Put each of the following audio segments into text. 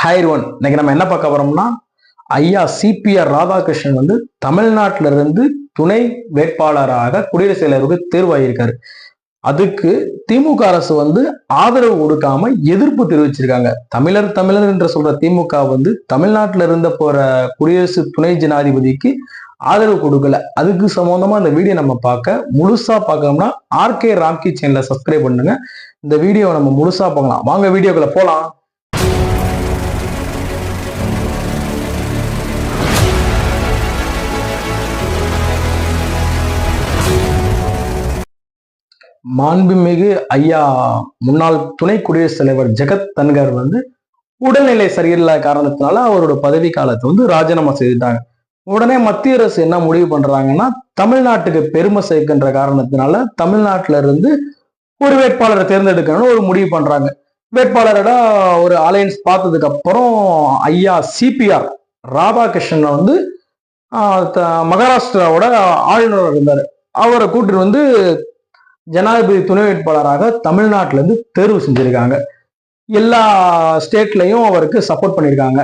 ஹைர் ஒன். இன்னைக்கு நம்ம என்ன பார்க்க போறோம்னா ஐயா சிபிஆர் ராதாகிருஷ்ணன் வந்து தமிழ்நாட்டில இருந்து துணை வேட்பாளராக குடியரசுத் தலைவருக்கு தேர்வாயிருக்காரு அதுக்கு திமுக அரசு வந்து ஆதரவு கொடுக்காம எதிர்ப்பு தெரிவிச்சிருக்காங்க. தமிழர் தமிழர் என்று சொல்ற திமுக வந்து தமிழ்நாட்டில இருந்த போற குடியரசு துணை ஜனாதிபதிக்கு ஆதரவு கொடுக்கல. அதுக்கு சம்பந்தமா இந்த வீடியோ நம்ம பார்க்க முழுசா பார்க்கணும்னா ஆர்கே ராம்கி சேனலை சப்ஸ்கிரைப் பண்ணுங்க. இந்த வீடியோவை நம்ம முழுசா பார்க்கலாம். வாங்க வீடியோக்குள்ள போலாம். மாண்புமிகு ஐயா முன்னாள் துணை குடியரசுத் தலைவர் ஜெகத் தன்கர் வந்து உடல்நிலை சரியில்லாத காரணத்தினால அவரோட பதவி காலத்தை வந்து ராஜினாமா செய்துட்டாங்க. உடனே மத்திய அரசு என்ன முடிவு பண்றாங்கன்னா தமிழ்நாட்டுக்கு பெருமை சேர்க்கின்ற காரணத்தினால தமிழ்நாட்டில இருந்து ஒரு வேட்பாளரை தேர்ந்தெடுக்கணும்னு ஒரு முடிவு பண்றாங்க. வேட்பாளரோட ஒரு அலையன்ஸ் பார்த்ததுக்கு அப்புறம் ஐயா சிபிஆர் ராதாகிருஷ்ணன் வந்து த- மகாராஷ்டிராவோட ஆளுநர் இருந்தார். அவரை கூட்டிட்டு வந்து ஜனாதிபதி துணை வேட்பாளராக தமிழ்நாட்டிலேருந்து தேர்வு செஞ்சுருக்காங்க. எல்லா ஸ்டேட்லையும் அவருக்கு சப்போர்ட் பண்ணியிருக்காங்க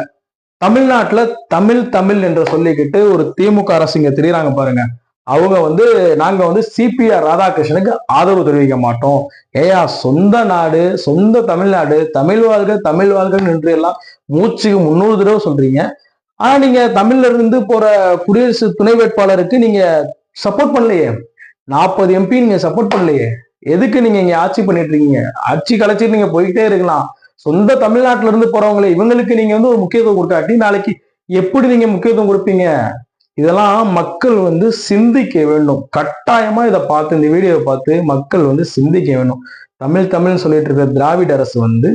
தமிழ்நாட்டில் தமிழ் தமிழ் என்று சொல்லிக்கிட்டு ஒரு திமுக அரசு இங்கே தெரியுறாங்க பாருங்க. அவங்க வந்து நாங்க வந்து சிபிஆர் ராதாகிருஷ்ணனுக்கு ஆதரவு தெரிவிக்க மாட்டோம். ஏயா சொந்த நாடு சொந்த தமிழ்நாடு தமிழ் வாழ்க தமிழ் வாழ்க நின்று எல்லாம் மூச்சுக்கு முன்னூறு தடவை சொல்றீங்க. ஆனா நீங்க தமிழ்ல இருந்து போற குடியரசு துணை வேட்பாளருக்கு நீங்க சப்போர்ட் பண்ணலையே. நாற்பது எம்பி நீங்க சப்போர்ட் பண்ணலையே. எதுக்கு நீங்க இங்க ஆட்சி பண்ணிட்டு இருக்கீங்க? ஆட்சி கலைச்சிட்டு நீங்க போயிட்டே இருக்கலாம். சொந்த தமிழ்நாட்டுல இருந்து போறவங்களே இவங்களுக்கு நீங்க வந்து ஒரு முக்கியத்துவம் கொடுக்காட்டி நாளைக்கு எப்படி நீங்க முக்கியத்துவம் கொடுப்பீங்க? இதெல்லாம் மக்கள் வந்து சிந்திக்க வேண்டும். கட்டாயமா இதை பார்த்து இந்த வீடியோவை பார்த்து மக்கள் வந்து சிந்திக்க வேண்டும். தமிழ் தமிழ்னு சொல்லிட்டு இருக்கிற திராவிட அரசு வந்து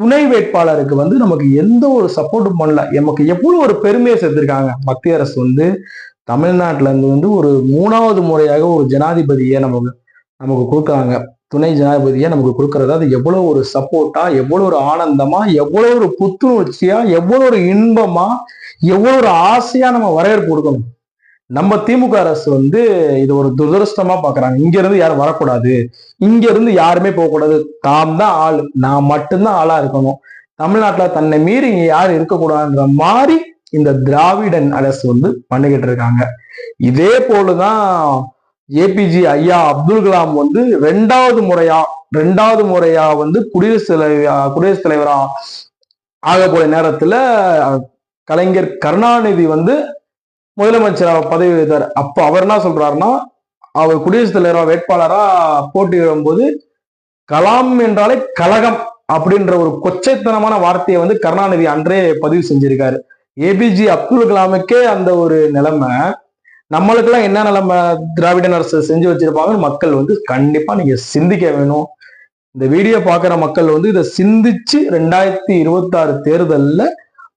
துணை வேட்பாளருக்கு வந்து நமக்கு எந்த ஒரு சப்போர்ட்டும் பண்ணல. நமக்கு எவ்வளவு ஒரு பெருமையை சேர்த்திருக்காங்க. மத்திய அரசு வந்து தமிழ்நாட்டுல இருந்து வந்து ஒரு மூணாவது முறையாக ஒரு ஜனாதிபதியை நமக்கு நமக்கு கொடுக்குறாங்க. துணை ஜனாதிபதியை நமக்கு கொடுக்கறது? அது எவ்வளவு ஒரு சப்போர்ட்டா எவ்வளோ ஒரு ஆனந்தமா? எவ்வளோ ஒரு புத்துணர்ச்சியா? எவ்வளோ ஒரு இன்பமா? எவ்வளோ ஒரு ஆசையா நம்ம வரவேற்பு கொடுக்கணும்? நம்ம திமுக அரசு வந்து இது ஒரு துரதிருஷ்டமா பாக்குறாங்க. இங்க இருந்து யாரும் வரக்கூடாது. இங்க இருந்து யாருமே போகக்கூடாது. தாம் தான் ஆள். நான் மட்டும்தான் ஆளா இருக்கணும். தமிழ்நாட்டில் தன்னை மீறி இங்க யாரும் இருக்கக்கூடாதுன்ற மாதிரி இந்த திராவிடன் அரசு வந்து பண்ணிக்கிட்டு இருக்காங்க. இதே போலதான் ஏபிஜி ஐயா அப்துல் கலாம் வந்து ரெண்டாவது முறையா ரெண்டாவது முறையா வந்து குடியரசு தலைவர் குடியரசுத் தலைவரா ஆக போற நேரத்துல கலைஞர் கருணாநிதி வந்து முதலமைச்சராக பதவி வைத்தார் அப்ப அவர் என்ன சொல்றாருன்னா அவர் குடியரசுத் தலைவரா வேட்பாளரா போட்டியிடும் போது கலாம் என்றாலே கழகம் அப்படின்ற ஒரு கொச்சைத்தனமான வார்த்தையை வந்து கருணாநிதி அன்றே பதிவு செஞ்சிருக்காரு. ஏபிஜே அப்துல் கலாமுக்கே அந்த ஒரு நிலைமை. நம்மளுக்கெல்லாம் என்ன நிலைமை? திராவிடன் அரசு செஞ்சு வச்சிருப்பாங்கன்னு மக்கள் வந்து கண்டிப்பா நீங்க சிந்திக்க வேணும். இந்த வீடியோ பார்க்குற மக்கள் வந்து இதை சிந்திச்சு ரெண்டாயிரத்தி இருபத்தி ஆறு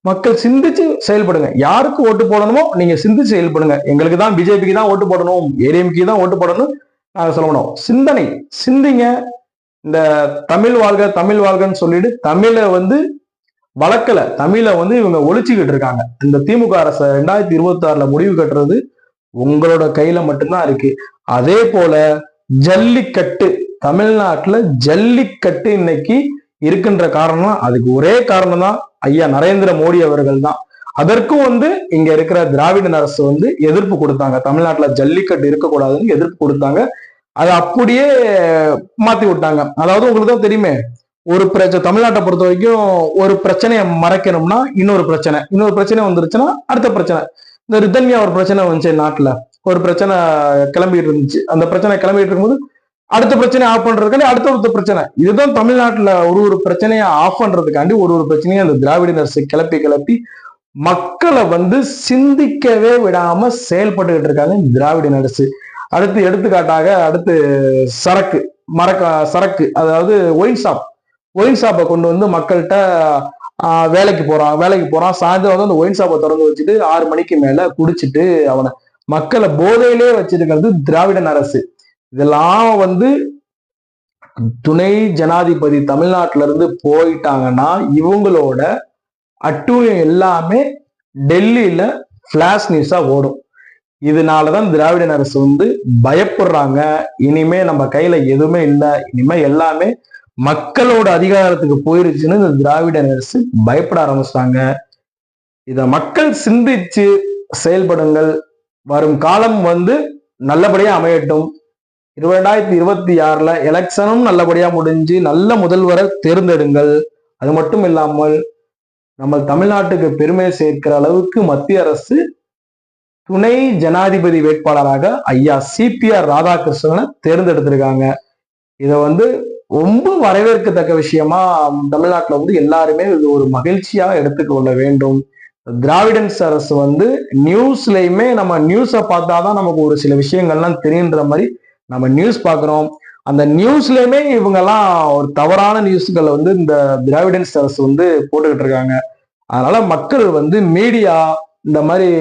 மக்கள் சிந்திச்சு செயல்படுங்க. யாருக்கு ஓட்டு போடணுமோ நீங்க சிந்திச்சு செயல்படுங்க. எங்களுக்கு தான் பிஜேபிக்கு தான் ஓட்டு போடணும். ஏடிஎம்கி தான் ஓட்டு போடணும் நாங்கள் சொல்லணும் சிந்தனை. சிந்திங்க. இந்த தமிழ் வாழ்க தமிழ் வாழ்கன்னு சொல்லிட்டு தமிழை வந்து வழக்கில் தமிழை வந்து இவங்க ஒழிச்சுக்கிட்டு இருக்காங்க. இந்த திமுக அரசை ரெண்டாயிரத்தி இருபத்தி ஆறுல முடிவு கட்டுறது உங்களோட கையில மட்டும்தான் இருக்கு. அதே போல ஜல்லிக்கட்டு தமிழ்நாட்டுல ஜல்லிக்கட்டு இன்னைக்கு இருக்கின்ற காரணம் அதுக்கு ஒரே காரணம் தான் ஐயா நரேந்திர மோடி அவர்கள் தான். அதற்கும் வந்து இங்க இருக்கிற திராவிடன் அரசு வந்து எதிர்ப்பு கொடுத்தாங்க. தமிழ்நாட்டுல ஜல்லிக்கட்டு இருக்கக்கூடாதுன்னு எதிர்ப்பு கொடுத்தாங்க. அதை அப்படியே மாத்தி விட்டாங்க. அதாவது உங்களுக்கு தான் தெரியுமே ஒரு பிரச்சனை தமிழ்நாட்டை பொறுத்த வரைக்கும் ஒரு பிரச்சனையை மறைக்கணும்னா இன்னொரு பிரச்சனை. இன்னொரு பிரச்சனை வந்துருச்சுன்னா அடுத்த பிரச்சனை. இந்த ரிதன்யா ஒரு பிரச்சனை வந்துச்சு நாட்டுல. ஒரு பிரச்சனை கிளம்பிட்டு இருந்துச்சு. அந்த பிரச்சனை கிளம்பிட்டு இருக்கும்போது அடுத்த பிரச்சனை ஆஃப் பண்றதுக்காண்டி அடுத்த அடுத்த பிரச்சனை. இதுதான் தமிழ்நாட்டுல ஒரு ஒரு பிரச்சனையை ஆஃப் பண்றதுக்காண்டி ஒரு ஒரு பிரச்சனையும் அந்த திராவிட கிளப்பி கிளப்பி மக்களை வந்து சிந்திக்கவே விடாம செயல்பட்டுக்கிட்டு இருக்காங்க இந்த திராவிட அரசு. அடுத்து எடுத்துக்காட்டாக அடுத்து சரக்கு மரக்க சரக்கு அதாவது ஒயின் ஷாப். ஒயின் ஷாப்பை கொண்டு வந்து மக்கள்கிட்ட வேலைக்கு போறான் வேலைக்கு போறான் சாயந்தரம் வந்து அந்த ஒயின் ஷாப்பை திறந்து வச்சுட்டு ஆறு மணிக்கு மேல குடிச்சிட்டு அவனை மக்களை போதையிலே வச்சிருக்கிறது திராவிடன் அரசு. இதெல்லாம் வந்து துணை ஜனாதிபதி தமிழ்நாட்டுல இருந்து போயிட்டாங்கன்னா இவங்களோட அட்டூழியம் எல்லாமே டெல்லியில பிளாஷ் நியூஸா ஓடும். இதனாலதான் திராவிடன் அரசு வந்து பயப்படுறாங்க. இனிமே நம்ம கையில எதுவுமே இல்லை. இனிமே எல்லாமே மக்களோட அதிகாரத்துக்கு போயிருச்சுன்னு இந்த திராவிட அரசு பயப்பட ஆரம்பிச்சிட்டாங்க. இத மக்கள் சிந்திச்சு செயல்படுங்கள். வரும் காலம் வந்து நல்லபடியா அமையட்டும். இரண்டாயிரத்தி இருபத்தி ஆறுல எலெக்ஷனும் நல்லபடியா முடிஞ்சு நல்ல முதல்வரை தேர்ந்தெடுங்கள். அது மட்டும் இல்லாமல் நம்ம தமிழ்நாட்டுக்கு பெருமை சேர்க்கிற அளவுக்கு மத்திய அரசு துணை ஜனாதிபதி வேட்பாளராக ஐயா சிபிஆர் ராதாகிருஷ்ணனை தேர்ந்தெடுத்திருக்காங்க. இதை வந்து ரொம்ப வரவேற்கத்தக்க விஷயமா தமிழ்நாட்டில் வந்து எல்லாருமே இது ஒரு மகிழ்ச்சியா எடுத்துக்கொள்ள வேண்டும். திராவிடன்ஸ் அரசு வந்து நியூஸ்லயுமே நம்ம நியூஸை பார்த்தாதான் நமக்கு ஒரு சில விஷயங்கள்லாம் தெரியுன்ற மாதிரி நம்ம நியூஸ் பார்க்குறோம். அந்த நியூஸ்லயுமே இவங்கெல்லாம் ஒரு தவறான நியூஸ்களை வந்து இந்த திராவிடன்ஸ் அரசு வந்து போட்டுக்கிட்டு இருக்காங்க. அதனால மக்கள் வந்து மீடியா இந்த மாதிரி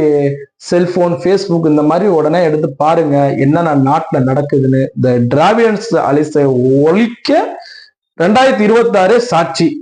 செல்போன் ஃபேஸ்புக் இந்த மாதிரி உடனே எடுத்து பாருங்க. என்னென்ன நாட்டில் நடக்குதுன்னு. இந்த டிராவிடன்ஸ் அலிசை ஒழிக்க ரெண்டாயிரத்தி இருபத்தி ஆறு சாட்சி.